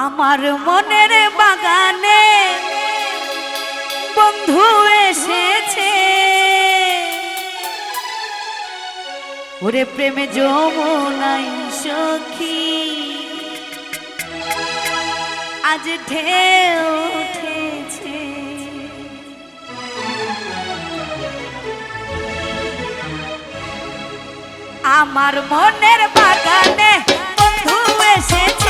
আমার মনের বাগানে বন্ধু এসেছে। ওরে প্রেমে যমুনাই সখী, আজ ঢেউ উঠেছে। আমার মনের বাগানে বন্ধু এসেছে।